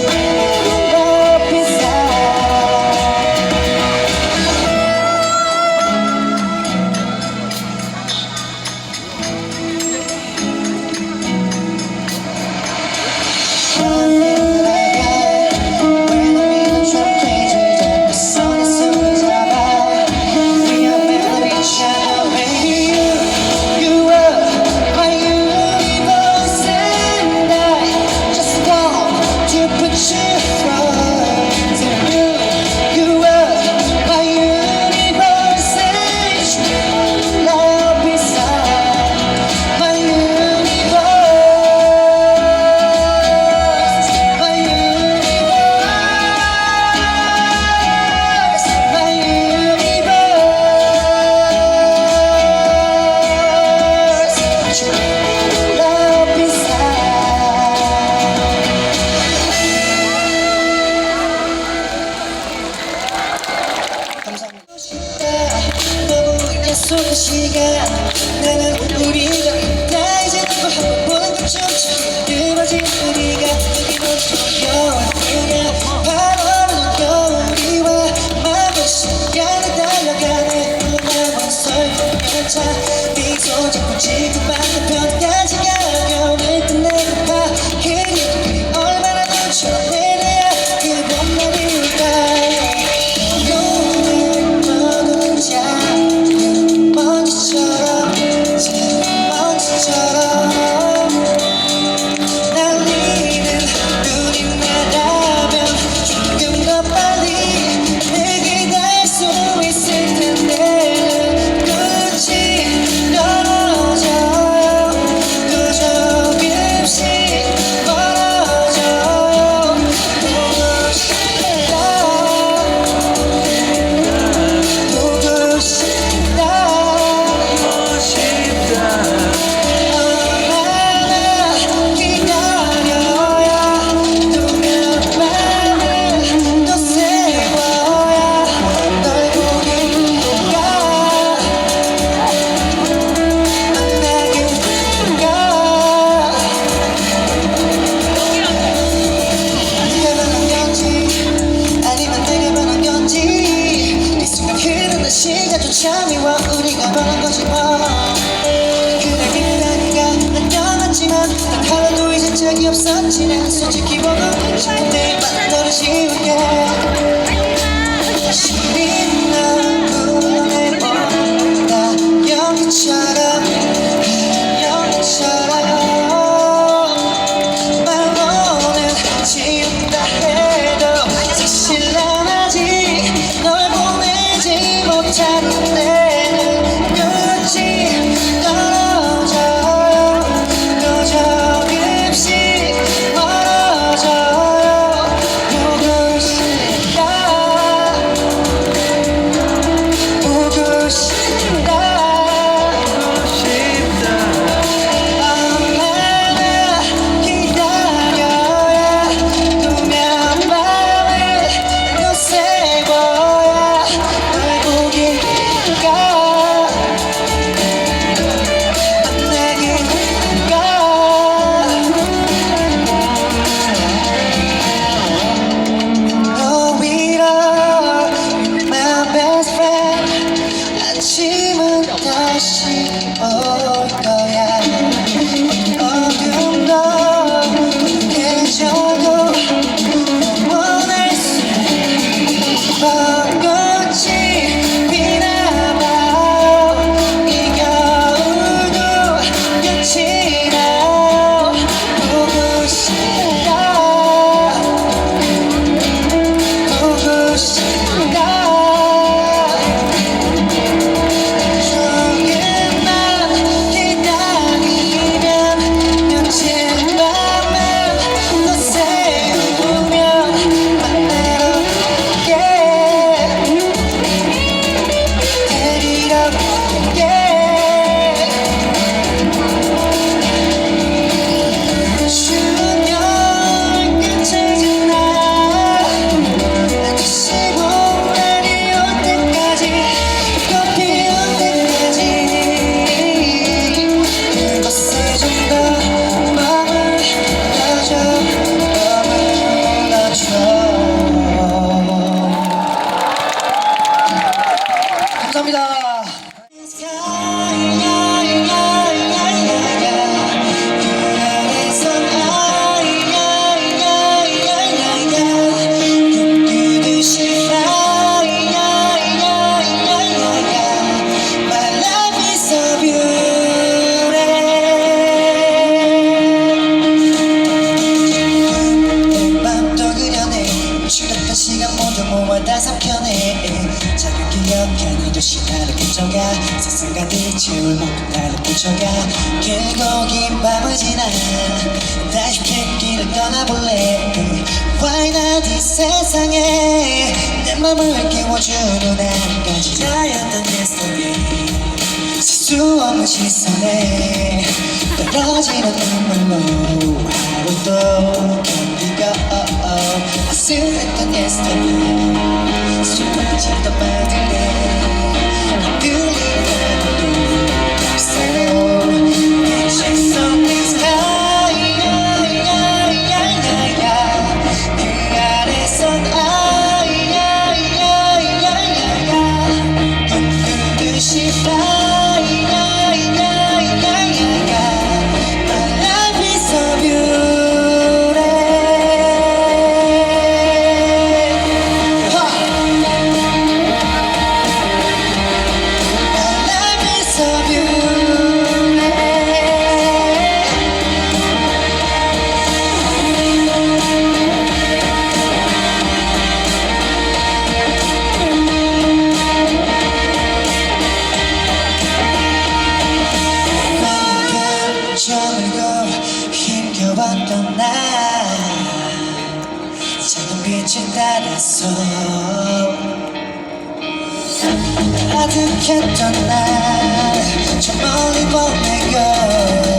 Christ. 나의 소리 시간 나는 우리가 나 이제 누구 한번 보는 것처럼 뜨거워진 우리가 여기 먼저 여운이야 바로는 여운이와 막을 시간이 달려가네. 또 남은 설명차 네 손잡고 지금 봐 Sorry. 없었지 난 솔직히 보고 싶을 때만 너를 지울게. 펼쳐가 길고 긴 밤을 지나 다시 길 떠나볼래? Why not 이 세상에 내 맘을 깨워주는 한 가지 나였던 내 스토리 셀수 없는 시선에 떨어지는 눈물로 하루 또 견디고 아슬했던 yesterday 수많지도 말들에 아득했던 날저 멀리 보내고